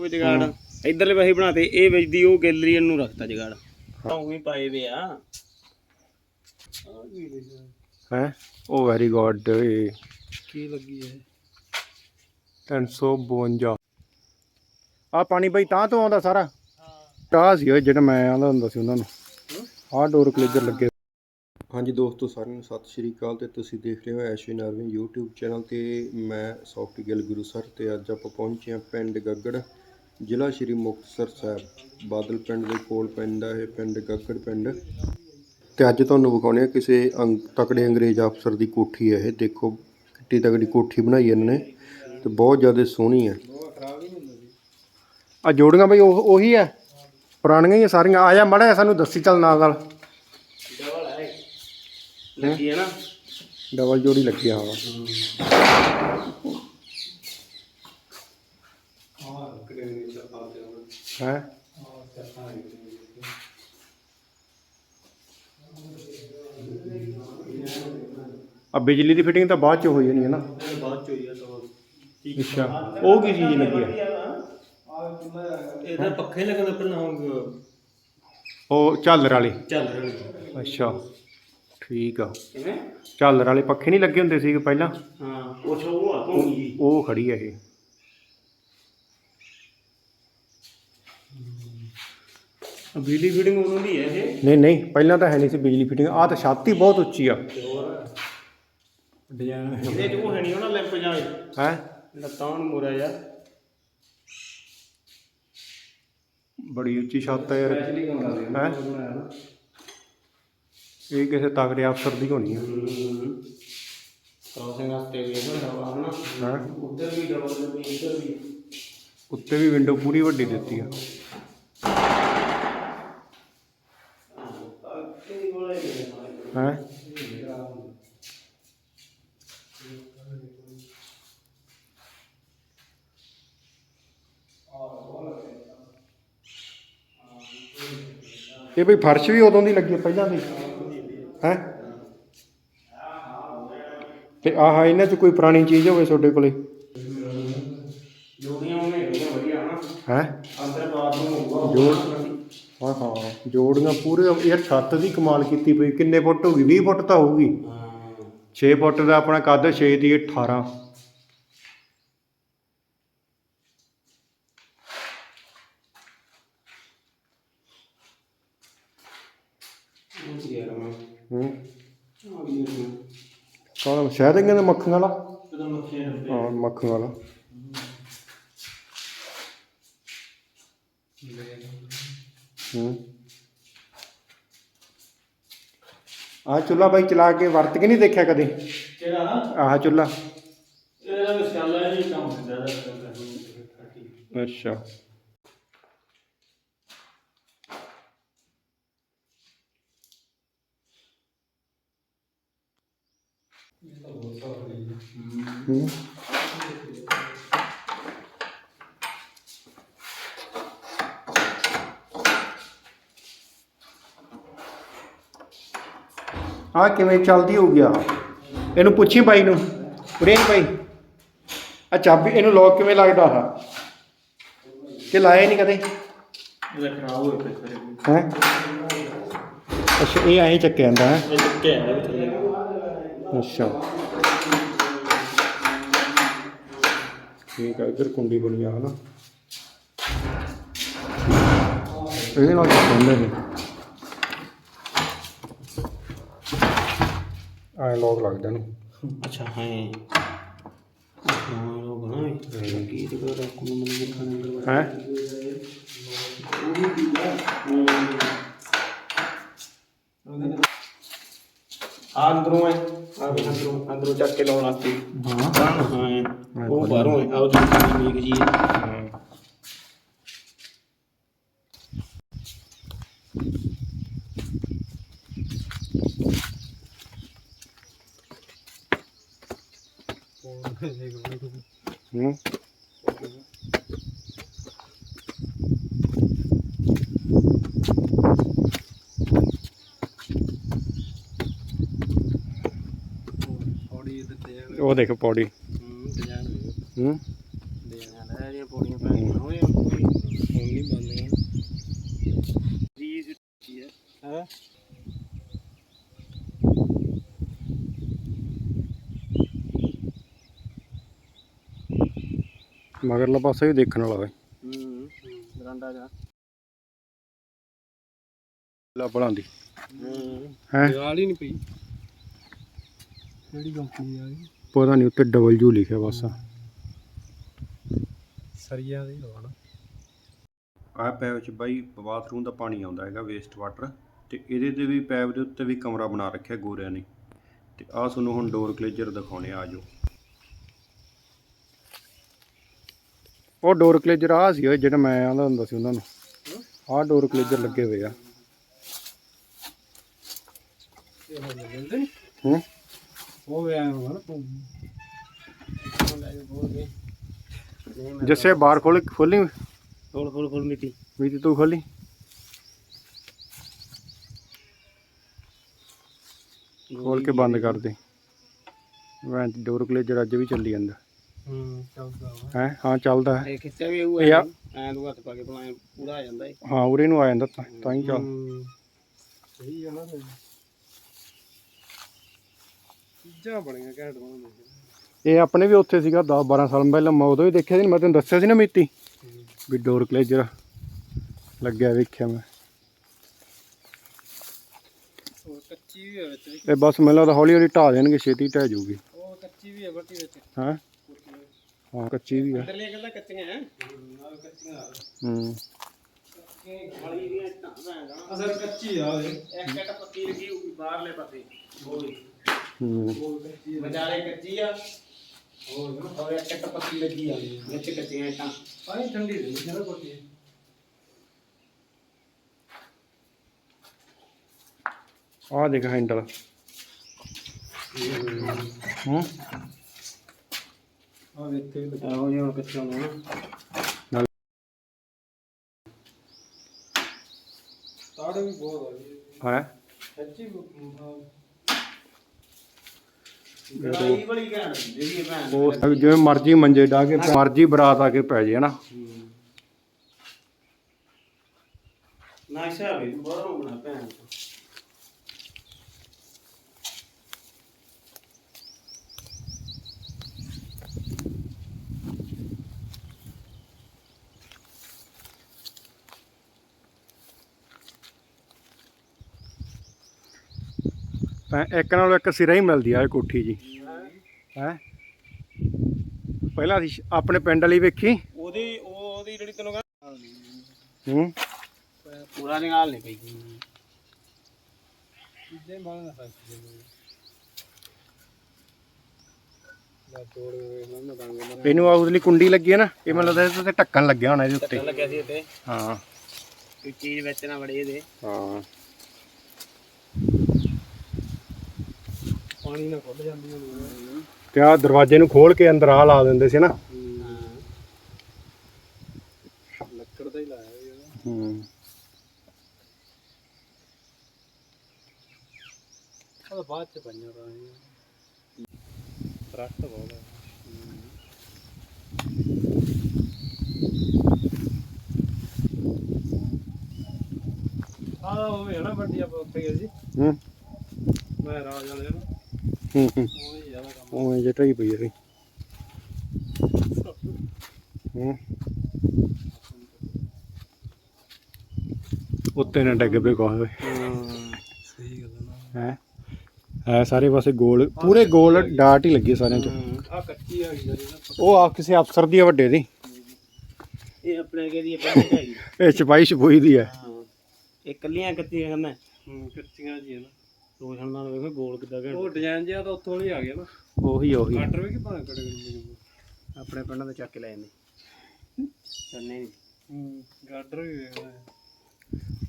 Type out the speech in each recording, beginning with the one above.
ਕੋਈ ਜਗਾੜ। ਇਧਰਲੇ ਪਾਸੇ ਬਣਾਤੇ ਇਹ ਵੇਚਦੀ ਉਹ ਗੈਲਰੀ ਨੂੰ ਰੱਖਤਾ ਜਗਾੜ। ਉਹ ਵੀ ਪਾਏ ਵੇ ਆ। ਹੈ? ਉਹ ਵੈਰੀ ਗੁੱਡ ਕੀ ਲੱਗੀ ਹੈ 352 ਆ ਪਾਣੀ ਬਈ ਤਾਂ ਤੋਂ ਆਉਂਦਾ ਸਾਰਾ? ਆਹ ਸੀ ਉਹ ਜਿਹੜਾ ਮੈਂ ਆਂਦਾ ਹੁੰਦਾ ਸੀ ਉਹਨਾਂ ਨੂੰ। ਆਹ ਡੋਰ ਕਲੇਜਰ ਲੱਗੇ। ਹਾਂਜੀ ਦੋਸਤੋ ਸਾਰਿਆਂ ਨੂੰ ਸਤਿ ਸ਼੍ਰੀ ਅਕਾਲ ਤੇ ਤੁਸੀਂ ਦੇਖ ਰਹੇ ਹੋ ਐਸ਼ਵਿਨ ਅਰਵਿੰਦ YouTube ਚੈਨਲ ਤੇ ਮੈਂ ਸੌਫਟੀ ਗਿੱਲ ਗੁਰੂ ਸਰ ਤੇ ਅੱਜ ਆਪਾਂ ਪਹੁੰਚੇ ਹਾਂ ਪਿੰਡ ਗੱਗੜ। ਜ਼ਿਲ੍ਹਾ ਸ਼੍ਰੀ ਮੁਕਤਸਰ ਸਾਹਿਬ ਬਾਦਲ ਪਿੰਡ ਦੇ ਕੋਲ ਪੈਂਦਾ ਇਹ ਪਿੰਡ ਗੱਗੜ ਪਿੰਡ। ਤੇ ਅੱਜ ਤੁਹਾਨੂੰ ਵਿਖਾਉਣੇ ਆ ਕਿਸੇ ਅੰਗ ਤਕੜੇ ਅੰਗਰੇਜ਼ ਅਫਸਰ ਦੀ ਕੋਠੀ ਹੈ ਇਹ। ਦੇਖੋ ਕਿੱਡੀ ਤਕੜੀ ਕੋਠੀ ਬਣਾਈ ਇਹਨਾਂ ਨੇ ਤੇ ਬਹੁਤ ਜ਼ਿਆਦਾ ਸੋਹਣੀ ਹੈ ਆ ਜੋੜੀਆਂ ਬਈ ਉਹ ਉਹੀ ਹੈ ਪੁਰਾਣੀਆਂ ਹੀ ਆ ਸਾਰੀਆਂ। ਆ ਜਾ ਮੜਾ ਸਾਨੂੰ ਦੱਸੀ ਚੱਲ ਨਾਲ ਨਾਲ। ਡਬਲ ਹੈ। ਲੱਗੀ ਹੈ ਨਾ। ਡਬਲ ਜੋੜੀ ਲੱਗੀ ਆ ਹਾਂ। ਹੈ। ਆ ਬਿਜਲੀ ਦੀ ਫਿਟਿੰਗ ਤਾਂ ਬਾਅਦ ਚ ਹੋਈ ਜਾਣੀ ਹੈ ਨਾ। ਬਾਅਦ ਚ ਹੋਈ ਆ ਤਾਂ ਅੱਛਾ। ਉਹ ਕੀ ਚੀਜ਼ ਲੱਗੀ ਆ? ਇਹਦਾ ਪੱਖੇ ਲੱਗਣ ਪਹਿਲਾਂ ਹੁਣ ਉਹ ਝਾਲਰ ਵਾਲੀ। ਚੱਲ ਰਿਹਾ ਅੱਛਾ। ਠੀਕ ਆ। ਕਿਵੇਂ? ਝਾਲਰ ਵਾਲੇ ਪੱਖੇ ਨਹੀਂ ਲੱਗੇ ਹੁੰਦੇ ਸੀ ਪਹਿਲਾਂ? ਹਾਂ ਉਹ ਸੋ ਉਹ ਆ ਭੋਂਗੀ ਜੀ। ਉਹ ਖੜੀ ਆ ਇਹ। ਬਿਜਲੀ ਫੀਡਿੰਗ ਉਦੋਂ ਦੀ ਹੈ ਇਹ। ਨਹੀਂ ਨਹੀਂ ਪਹਿਲਾਂ ਤਾਂ ਹੈ ਨਹੀਂ ਸੀ ਬਿਜਲੀ ਫਿਟਿੰਗ ਆ ਤਾਂ ਛੱਤ ਹੀ ਬਹੁਤ ਉੱਚੀ ਆ। ਡਿਜ਼ਾਈਨ ਇਹਦੇ ਚ ਉਹ ਹੈ ਨਹੀਂ ਉਹਨਾਂ ਲੈਂਪ ਜਾਏ ਹੈ? ਲੱਤਾਂ ਨੂੰ ਮੋਰਿਆ ਯਾਰ ਬੜੀ ਉੱਚੀ ਛੱਤ ਹੈ ਯਾਰ। ਐਕਚੁਅਲੀ ਕਮਰਾ ਦੇ ਹੈ? ਇਹ ਕਿਸੇ ਤਗੜੇ ਅਫਸਰ ਦੀ ਹੋਣੀ ਆ। ਕ੍ਰਾਸਿੰਗ ਵਾਸਤੇ ਵੀ ਹਵਾ ਹਨਾ? ਹੈ? ਉੱਧਰ ਵੀ ਡਬਲ ਲੱਗੀ ਇੱਧਰ ਵੀ। ਉੱਤੇ ਵੀ ਵਿੰਡੋ ਪੂਰੀ ਵੱਡੀ ਦਿੱਤੀ ਆ ਅੱਗੇ ਵਾਲੇ ਨੇ ਹੈ। ਇਹ ਵੀ ਫਰਸ਼ ਵੀ ਉਦੋਂ ਦੀ ਲੱਗੀ ਪਹਿਲਾਂ ਦੀ। ਹੈ। ਤੇ ਆਹ ਇਹਨਾਂ ਚ ਕੋਈ ਪੁਰਾਣੀ ਚੀਜ਼ ਹੋਵੇ ਤੁਹਾਡੇ ਕੋਲੇ? ਜੋੜੀਆਂ ਉਹਨੇ ਹੈਗੀਆਂ ਵਧੀਆ ਹੈ। ਅੰਦਰ ਬਾਥਰੂਮ ਹੋਊਗਾ। ਹਾਂ ਹਾਂ ਜੋੜੀਆਂ ਪੂਰੇ ਯਾਰ ਛੱਤ ਦੀ ਕਮਾਲ ਕੀਤੀ ਪਈ ਕਿੰਨੇ ਫੁੱਟ ਹੋਗੀ 20 ਫੁੱਟ ਤਾਂ ਹੋਊਗੀ। ਹਾਂ 6 ਫੁੱਟ ਦਾ ਆਪਣਾ ਕੱਦ 6 ਦੀ 18 ਉਹ ਕੀ ਯਾਰ ਮੈਂ ਹੂੰ। ਆ ਵੀ ਯਾਰ ਮੈਂ ਕੌਣ? ਸ਼ਾਇਦ ਇਹਨਾਂ ਦਾ ਮੱਖਣ ਵਾਲਾ? ਜਦੋਂ ਮੱਖੀਆਂ ਡੱਬੇ ਹਾਂ ਮੱਖਣ ਵਾਲਾ। ਆਹ ਚੁੱਲਾ ਬਾਈ ਚਲਾ ਕੇ ਵਰਤ ਕੇ ਨਹੀਂ ਦੇਖਿਆ ਕਦੇ? ਕਿਹੜਾ? ਆਹ ਚੁੱਲਾ ਇਹਦਾ ਮਸਾਲਾ ਹੀ ਕੰਮ ਹੁੰਦਾ ਦਾ ਅੱਛਾ। ਹੂੰ। ਆ ਕਿਵੇਂ ਚੱਲਦੀ ਹੋ ਗਿਆ ਇਹਨੂੰ ਪੁੱਛੀ ਬਾਈ ਨੂੰ। ਉਰੇ ਨੀ ਬਾਈ। ਆ ਚਾਬੀ ਇਹਨੂੰ ਲੋਕ ਕਿਵੇਂ ਲੱਗਦਾ ਆ? ਕਿ ਲਾਇਆ ਨਹੀਂ ਕਦੇ? ਇਹਦਾ ਖਰਾਬ ਹੋਇਆ ਪਿਆ ਸਾਰੇ। ਹੈ? ਅੱਛਾ ਇਹ ਐਂ ਚੱਕਿਆ ਜਾਂਦਾ ਹੈ? ਇਹ ਟੁੱਟੇ ਆ ਵੀ ਥੱਲੇ ਅੱਛਾ। ਠੀਕ ਆ ਇਧਰ ਕੁੰਡੀ ਬਣੀ ਆ ਹਨਾ? ਇਹਦੇ ਨਾਲ ਚੱਲਦੇ ਨੇ। ਆਏ ਲੋਕ ਲੱਗਦੇ ਨੇ ਅੱਛਾ ਹਾਂ। ਹਾਂ ਲੋਗ ਨਾ ਇਹ ਕੀ ਤੇ ਕਰ ਰੱਖੂ ਮੈਨੂੰ ਦੇਖਣ ਅੰਦਰ। ਹੈ? ਆ ਅੰਦਰੋਂ ਹੈ। ਆ ਵੀ ਅੰਦਰੋਂ ਅੰਦਰੋਂ ਚੱਕ ਕੇ ਲਾਉਣ ਵਾਸਤੇ। ਹਾਂ। ਹਾਂ। ਉਹ ਬਾਹਰੋਂ ਹੈ। ਆਹ ਜਿਹੜੀ ਮੇਕ ਜੀ ਹੈ। ਉਹ ਦੇਖ ਪੌੜੀ ਹੂੰ ਡਿਜ਼ਾਈਨ ਹੂੰ ਡਿਜ਼ਾਈਨ ਹੈ ਇਹ ਪੌੜੀਆਂ ਪੈਣੀਆਂ ਹੋਏ ਮਗਰਲਾ ਪਾਸਾ ਵੀ ਦੇਖਣ ਵਾਲਾ ਵਾ। ਹੂੰ। ਬਰਾਂਡਾ ਜਾ। ਲਾ ਬਣਾਉਂਦੀ ਹੂੰ। ਹੈ? ਗਾਲ ਹੀ ਨਹੀਂ ਪਈ। ਕਿਹੜੀ ਕੰਪਨੀ ਆ ਗਈ ਪਤਾ ਨਹੀਂ ਉੱਤੇ ਡਬਲ ਲਿਖਿਆ ਬਸ। ਸਰੀਆ ਦੀ ਹੋਣਾ ਪੈਪ ਵਿੱਚ ਬਾਈ ਬਾਥਰੂਮ ਦਾ ਪਾਣੀ ਆਉਂਦਾ ਹੈਗਾ ਵੇਸਟ ਵਾਟਰ ਤੇ ਇਹਦੇ ਤੇ ਵੀ ਪੈਪ ਦੇ ਉੱਤੇ ਵੀ ਕਮਰਾ ਬਣਾ ਰੱਖਿਆ ਗੋਰਿਆਂ ਨੇ। ਤੇ ਆਹ ਤੁਹਾਨੂੰ ਹੁਣ ਡੋਰ ਕਲੇਜਰ ਦਿਖਾਉਣੇ ਆ ਆਜੋ ਉਹ ਡੋਰ ਕਲੇਜਰ ਆ ਸੀ ਜਿਹੜਾ ਮੈਂ ਆਂਦਾ ਹੁੰਦਾ ਸੀ ਉਹਨਾਂ ਨੂੰ। ਆਹ ਡੋਰ ਕਲੇਜਰ ਲੱਗੇ ਹੋਏ ਆ। ਹੂੰ? ਉਹ ਵੀ ਆਇਆ ਹੋਣਾ ਜੱਸੇ ਬਾਹਰ ਖੋਲ ਖੋਲੀ? ਖੋਲ ਖੋਲ ਖੋਲ ਮਿੱਟੀ। ਵੀ ਤੇ ਤੂੰ ਖੋਲੀ? ਖੋਲ ਕੇ ਬੰਦ ਕਰ ਦੇ। ਵੈਂ ਡੋਰ ਕਲੇਜਰ ਅੱਜ ਵੀ ਚੱਲੀ ਜਾਂਦਾ। ਹੂੰ ਚੱਲਦਾ ਵਾ। ਹੈ ਹਾਂ ਚੱਲਦਾ ਹੈ। ਇਹ ਖਿੱਚਿਆ ਵੀ ਉਹ ਇਹ ਆ- ਐਂ ਤੂੰ ਹੱਥ ਪਾ ਕੇ ਬਣਾਇਆ ਪੂਰਾ ਆ ਜਾਂਦਾ ਏ। ਹਾਂ ਉਰੇ ਨੂੰ ਆ ਜਾਂਦਾ ਤਾਂ ਤਾਂ ਹੀ ਚੱਲ। ਹੂੰ। ਸਹੀ ਆ ਨਾ ਫਿਰ। ਚੀਜ਼ਾਂ ਬਣੀਆਂ ਘੈਂਟ ਬਣਾਉਂਦੇ ਇਹ ਆਪਣੇ ਵੀ ਉੱਥੇ ਸੀਗਾ 10 12 ਸਾਲ ਪਹਿਲਾਂ ਮੈਂ ਉਦੋਂ ਵੀ ਦੇਖਿਆ ਸੀ ਨਾ, ਮੈਂ ਤੈਨੂੰ ਦੱਸਿਆ ਸੀ ਨਾ ਮੀਤੀ? ਵੀ ਡੋਰ ਕਲੇਜਰ ਲੱਗਿਆ ਵੇਖਿਆ ਮੈਂ। ਉਹ ਕੱਚੀ ਵੀ ਹੈ ਵਿੱਚ। ਵੀ। ਇਹ ਬਸ ਮੈਨੂੰ ਲੱਗਦਾ ਹੌਲੀ ਹੌਲੀ ਢਾ ਦੇਣਗੇ ਛੇਤੀ ਢਹਿ ਜਾਊਗੀ। ਉਹ ਕੱਚੀ ਵੀ ਹੈ ਬੱਟੀ ਵਿੱਚ। ਹਾਂ? ਹਾਂ ਕੱਚੀ ਵੀ ਆ। ਅੰਦਰਲੇ ਕਹਿੰਦਾ ਕੱਚੀਆਂ ਹੈ ਨਾਲ ਕੱਚੀਆਂ ਆ ਹੂੰ। ਗਲੀ ਦੀਆਂ ਇੱਟਾਂ ਭੈਣ ਅਸਲ ਕੱਚੀ ਆ ਇੱਕ ਇੱਕ ਪੱਕੀ ਲੱਗੀ ਹੋਊਗੀ ਬਾਹਰਲੇ ਪਾਸੇ। ਉਹ ਵੀ ਹੂੰ ਵਿਚਾਲੇ ਕੱਚੀ ਆ। ਹੋਰ ਔਰ ਇੱਕ ਇੱਕ ਪੱਕੀ ਲੱਗੀ ਆ। ਵਿੱਚ ਕੱਚੀਆਂ ਇੱਟਾਂ। ਪਾਣੀ ਠੰਡੀ ਰਹੀ ਨਾ ਕੋਟੀ ਆਹ ਦੇਖ ਹੈਂਡਲ ਹੂੰ। ਆਹੋ ਜਿਹਾ ਕੱਚਾ ਹੋਣਾ ਨਾਲ ਤਾੜੇ ਵੀ ਬਹੁਤ ਆ ਜੀ ਹੈ? ਸੱਚੀ ਲੜਾਈ ਬੜੀ ਘੈਂਟ ਜਿਹੜੀ ਇਹ ਭੈਣ ਉਹ ਜਿਵੇਂ ਮਰਜ਼ੀ ਮੰਜੇ ਢਾ ਕੇ ਮਰਜ਼ੀ ਬਰਾਤ ਆ ਕੇ ਪੈ ਜੇ ਨਾ ਨਾਸ਼ਾ ਵੀ ਬਾਹਰੋਂ ਬਣਾ ਭੈਣ ਤੋਂ। ਤਾਂ ਇੱਕ ਨਾਲੋਂ ਇੱਕ ਸਿਰਾ ਹੀ ਮਿਲਦੀ ਆ ਇਹ ਕੋਠੀ ਜੀ। ਹੈ? ਪਹਿਲਾਂ ਅਸੀਂ ਆਪਣੇ ਪਿੰਡ ਵਾਲੀ ਵੇਖੀ। ਉਹਦੀ ਉਹ ਉਹਦੀ ਜਿਹੜੀ ਤੈਨੂੰ ਕਹਿੰਦਾ ਹੂੰ? ਪੂਰਾ ਨਿਕਾਲ ਨਹੀਂ ਪਈ। ਜਿੱਦੇ ਬਾਲ ਨਾ ਫਸ ਨਾ ਤੋੜ ਨਾ ਦੰਗ ਇਹਨੂੰ ਆ ਉਹਦੇ ਲਈ ਕੁੰਡੀ ਲੱਗੀ ਹੈ ਨਾ ਇਹ ਮੈਨੂੰ ਲੱਗਦਾ ਇਹਦੇ ਤੇ ਢੱਕਣ ਲੱਗਿਆ ਹੋਣਾ ਇਹਦੇ ਉੱਤੇ। ਨਾ ਲੱਗਿਆ ਸੀ ਇੱਥੇ ਹਾਂ। ਕੋਈ ਚੀਜ਼ ਵਿੱਚ ਨਾ ਵੜੇ ਇਹਦੇ। ਹਾਂ। ਪਾਣੀ ਨਾ ਖੁੱਲ ਜਾਂਦੀ ਹੋਣੀ ਤੇ ਆ ਦਰਵਾਜ਼ੇ ਨੂੰ ਖੋਲ ਕੇ ਅੰਦਰ ਆ ਲਾ ਦਿੰਦੇ ਸੀ ਨਾ। ਲੱਕੜ ਦਾ ਹੀ ਲਾਇਆ ਹੋਇਆ। ਹੂੰ। ਉਹ ਬਾਅਦ ਚ ਤਾਂ ਇਹ ਦਰਖਤ ਬਹੁਤ ਹੈ। ਆਹ ਉਹ ਨਾ ਵੱਡੀ ਆਪਾਂ ਉੱਥੇ ਗਏ ਸੀ। ਹੂੰ। ਮੈਂ ਰਾਜ ਵਾਲੇ ਨੂੰ। ਹੂੰ ਹੂੰ। ਉਹ ਪਈ ਹੂੰ। ਉੱਤੇ ਨਾ ਡੱਗ ਪਏ ਕੋਹ ਸਹੀ ਗੱਲ ਹੈ ਹੈ? ਹੈ ਸਾਰੇ ਪਾਸੇ ਗੋਲ ਪੂਰੇ ਗੋਲ ਡਾਟ ਹੀ ਲੱਗੀ ਸਾਰਿਆਂ 'ਚ। ਆ ਕੱਚੀ ਆ ਗਈ ਜਿਹੜੀ ਨਾ। ਉਹ ਆ ਕਿਸੇ ਅਫਸਰ ਦੀ ਆ ਵੱਡੇ ਦੀ। ਇਹ ਆਪਣੇ ਕਿਹਦੀ ਇਹ ਛਪਾਈ ਛਪੂਈ ਦੀ। ਹੈ ਹਾਂ। ਇਹ ਕੱਲੀਆਂ ਕੱਚੀਆਂ ਕਹਿੰਦਾ ਹੂੰ ਕੱਚੀਆਂ ਜੀ ਹੈ ਨਾ। ਰੋਸ਼ਨ ਨਾਲ ਵੇਖੋ ਗੋਲ ਕਿੱਦਾਂ ਘੜ ਉਹ ਡਿਜ਼ਾਈਨ ਜਿਹਾ ਤਾਂ ਉੱਥੋਂ ਹੀ ਆ ਗਿਆ ਨਾ। ਉਹੀ ਉਹੀ। ਗਾਟਰ ਵੀ ਕਿ ਭਾਂ ਕੜੇ ਆਪਣੇ ਪਿੰਡਾਂ ਦੇ ਚੱਕ ਕੇ ਲੈ ਜਾਂਦੇ। ਚੰਨੇ ਨਹੀਂ ਹੂੰ ਗਾਟਰ ਵੀ ਵੇਖਦਾ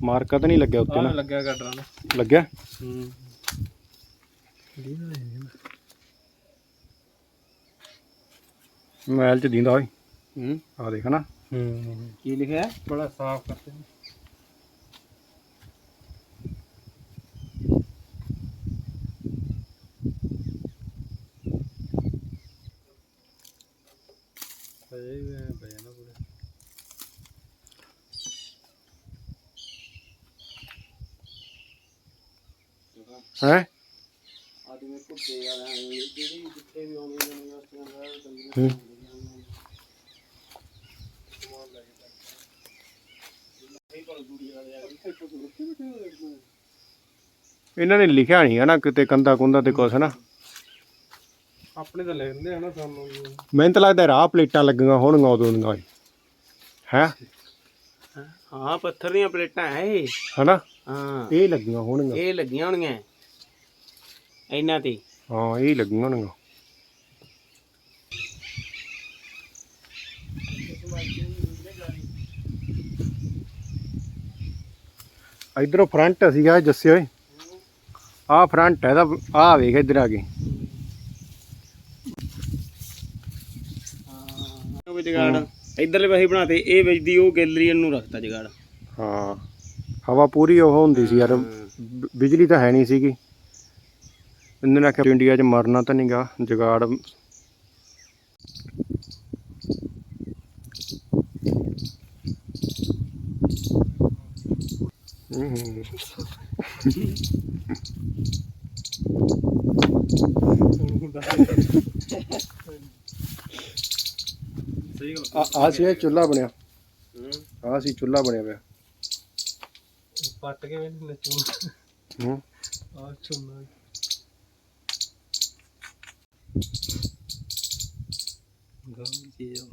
ਮਾਰਕਾ ਤਾਂ ਨਹੀਂ ਲੱਗਿਆ ਉੱਤੇ ਨਾ। ਲੱਗਿਆ ਗਾਟਰਾਂ ਦਾ। ਲੱਗਿਆ? ਹੂੰ। ਮੋਬਾਈਲ 'ਚ ਦਿੰਦਾ ਹੋਈ ਹੂੰ। ਆ ਦੇਖ ਨਾ। ਹੂੰ। ਕੀ ਲਿਖਿਆ? ਬੜਾ ਸਾਫ਼ ਕਰਤੇ। ਹੈ? ਇਹਨਾਂ ਨੇ ਲਿਖਿਆ ਨਹੀਂ ਨਾ ਕਿਤੇ ਕੰਦਾ ਕੁੰਦਾ ਤੇ ਕੁਛ ਨਾ। ਆਪਣੇ ਤਾਂ ਲਿਖਦੇ ਹਨਾ ਸਾਨੂੰ ਮੈਨੂੰ ਤਾਂ ਲੱਗਦਾ ਰਾਹ ਪਲੇਟਾਂ ਲੱਗੀਆਂ ਹੋਣਗੀਆਂ ਉਦੋਂ ਦੀਆਂ ਹੈ। ਹਾਂ? ਪੱਥਰ ਦੀਆਂ ਪਲੇਟਾਂ ਹੈ ਹਨਾ? ਹਾਂ। ਇਹ ਲੱਗੀਆਂ ਹੋਣਗੀਆਂ। ਇਹ ਲੱਗੀਆਂ ਹੋਣਗੀਆਂ। ਇਹਨਾਂ ਤੇ ਹਾਂ। ਇਹ ਲੱਗੀਆਂ ਹੋਣਗੀਆਂ ਇਧਰੋਂ ਫਰੰਟ ਸੀਗਾ ਜੱਸੇ ਓਏ। ਆਹ ਫਰੰਟ ਹੈ ਦਾ ਆਹ ਵੇਖ ਇਧਰ ਆ ਕੇ। ਉਹ ਵੀ ਜਗਾੜ। ਇਧਰਲੇ ਪਾਸੇ ਬਣਾਤੇ ਇਹ ਵੇਚਦੀ ਉਹ ਗੈਲਰੀ ਨੂੰ ਰੱਖਤਾ ਜਗਾੜ। ਹਾਂ। ਹਵਾ ਪੂਰੀ ਉਹ ਹੁੰਦੀ ਸੀ ਯਾਰ ਬਿਜਲੀ ਤਾਂ ਹੈ ਨਹੀਂ ਸੀਗੀ। ਇਹਨਾਂ ਨੇ ਆਖਿਆ ਇੰਡੀਆ 'ਚ ਮਰਨਾ ਤਾਂ ਨਹੀਂਗਾ ਜਗਾੜ। ਆ ਆ ਸੀ ਚੁੱਲ੍ਹਾ ਬਣਿਆ। ਆ ਸੀ ਚੁੱਲ੍ਹਾ ਬਣਿਆ ਪਿਆ। ਪੱਟ ਕੇ ਵੇਖ ਨੱਚੂ ਹੂੰ। ਆ ਚੁੰਨਾ ਗਾਂ ਜੀ ਆ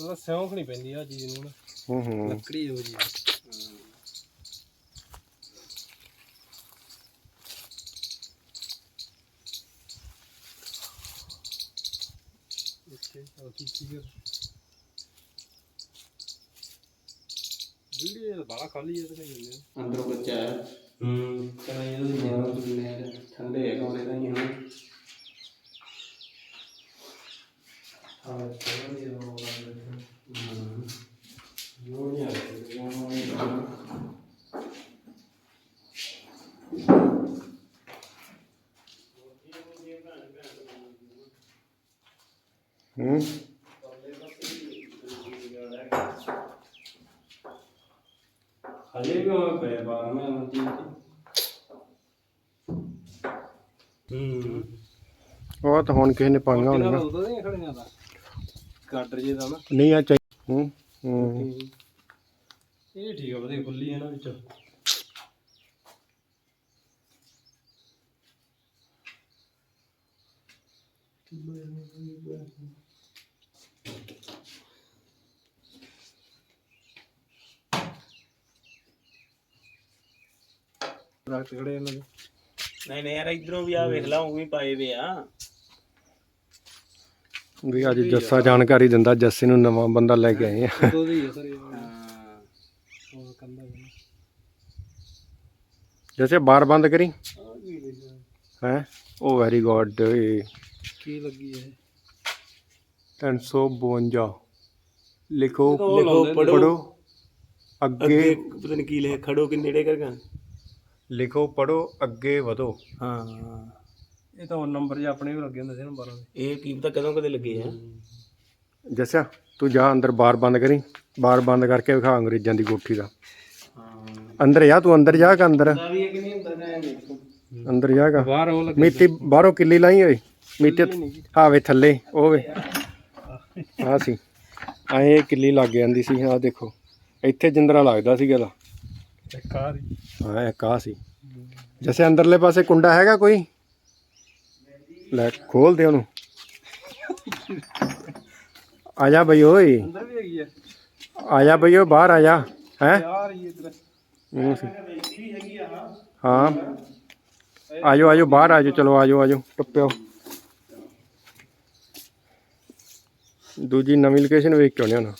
ਉਹ ਸਿਉਂਖ ਨਹੀਂ ਪੈਂਦੀ ਆ ਚੀਜ਼ ਨੂੰ ਨਾ। ਹੂੰ ਹੂੰ। ਲੱਕੜੀ ਹੋ ਜੀ। ਓਕੇ ਆ ਕੀ ਕੀ ਕਰ ਵੀਡੀਓ ਬਾਲਾ ਖਾਲੀ ਹੈ ਤੇ ਨਹੀਂ ਹੁੰਦੇ। ਅੰਦਰੋਂ ਬੱਚਾ ਹੈ। ਹੂੰ। ਕਹਿੰਦਾ ਇਹ ਵੀ ਮਾਰੋ ਤੁਮਨੇ ਠੰਡੇ ਹੈ ਕਮਰੇ ਦਾ ਨਹੀਂ ਹੁਣ। ਹਾਂ ਚਲੋ ਇਹ ਉਹ ਹੂੰ ਜੋ ਨਹੀਂ ਆ ਰਿਹਾ ਹੂੰ ਹਲੇ ਵੀ ਉਹ ਹੂੰ। ਉਹ ਤਾਂ ਹੁਣ ਕਿਸੇ ਨੇ ਪਾਈਆਂ ਕਿਹਨਾਂ ਹੋਣੀਆਂ। ਬੋਲਦਾ ਨਹੀਂ ਖੜੀਆਂ ਦਾ? ਗਾਡਰ ਜੇ ਦਾ ਨਾ। ਨਹੀਂ ਆ ਚਾਹੀ ਹੂੰ ਹੂੰ। ਇਹ ਠੀਕ ਆ ਵਧੀਆ ਖੁੱਲੀ ਹੈ ਨਾ ਵਿੱਚ। ਰੱਖ ਖੜੇ ਇਹਨਾਂ ਦੇ। ਨਹੀਂ ਨਹੀਂ ਯਾਰ ਇਧਰੋਂ ਵੀ ਆ ਵੇਖ ਲਾ ਉਹ ਵੀ ਪਾਏ ਵੇ ਆ। ਵੀ ਅੱਜ ਜੱਸਾ ਜਾਣਕਾਰੀ ਦਿੰਦਾ ਜੱਸੇ ਨੂੰ ਨਵਾਂ ਬੰਦਾ ਲੈ ਕੇ ਆਏ ਆ। ਹੀ ਹਾਂ। ਉਹ ਕੰਦਾ ਜੱਸੇ ਬਾਰ ਬੰਦ ਕਰੀ? ਆ ਕੀ ਲਿਖਿਆ ਹੈ? ਉਹ ਵੈਰੀ ਗੁੱਡ। ਕੀ ਲੱਗੀ ਹੈ 352 ਲਿਖੋ। ਲਿਖੋ ਪੜੋ ਅੱਗੇ ਪਤਾ ਨਹੀਂ ਕੀ ਲਿਖਿਆ ਖੜੋ ਕਿ ਨੇੜੇ ਕਰਗਾ ਲਿਖੋ ਪੜੋ ਅੱਗੇ ਵਧੋ। ਹਾਂ। ਇਹ ਤਾਂ ਨੰਬਰ ਜੇ ਆਪਣੇ ਵੀ ਲੱਗੇ ਹੁੰਦੇ ਸੀ ਨਾ 12 ਦੇ। ਇਹ ਕੀ ਪਤਾ ਕਦੋਂ ਕਦੇ ਲੱਗੇ ਆ ਜੱਸਿਆ ਤੂੰ ਜਾ ਅੰਦਰ ਬਾਰ ਬੰਦ ਕਰੀ। ਬਾਰ ਬੰਦ ਕਰਕੇ ਵਿਖਾ ਅੰਗਰੇਜ਼ਾਂ ਦੀ ਕੋਠੀ ਦਾ। ਅੰਦਰ ਜਾ ਤੂੰ ਅੰਦਰ ਜਾ ਕੇ ਅੰਦਰ। ਦਾ ਵੀ ਇਹ ਕਿ ਨਹੀਂ ਹੁੰਦਾ ਨਾ ਦੇਖੋ। ਅੰਦਰ ਜਾਗਾ ਬਾਹਰ ਉਹ ਲੱਗੇ ਮੀਤੀ ਬਾਹਰੋਂ ਕਿੱਲੀ ਲਾਈ ਓਏ। ਮੀਤੇ ਹਾਂ ਵੇ ਥੱਲੇ ਉਹ ਵੇ। ਆ ਸੀ। ਐਂ ਕਿੱਲੀ ਲੱਗ ਜਾਂਦੀ ਸੀ ਆ ਦੇਖੋ। ਇੱਥੇ ਜਿੰਦਰਾ ਲੱਗਦਾ ਸੀਗਾ ਦਾ ਕਾਰ ਹਾਂ ਇੱਕ ਆ ਸੀ। ਜੈਸੇ ਅੰਦਰਲੇ ਪਾਸੇ ਕੁੰਡਾ ਹੈਗਾ ਕੋਈ? ਲੈ ਖੋਲ ਦੇ ਉਹਨੂੰ। ਆ ਜਾ ਬਈ ਓਏ। ਅੰਦਰ ਵੀ ਹੈਗੀ ਆ। ਆ ਜਾ ਬਈ ਓ ਬਾਹਰ ਆ ਜਾ ਹੈ? ਯਾਰ ਇਹ ਇਧਰ। ਹਾਂ। ਆਜੋ ਆਜੋ ਬਾਹਰ ਆਜੋ ਚਲੋ ਆਜੋ ਆਜੋ ਟੁੱਪਿਓ। ਦੂਜੀ ਨਵੀਂ ਲੋਕੇਸ਼ਨ ਵੇਖ ਕੇ ਆਉਣੇ ਹੁਣ।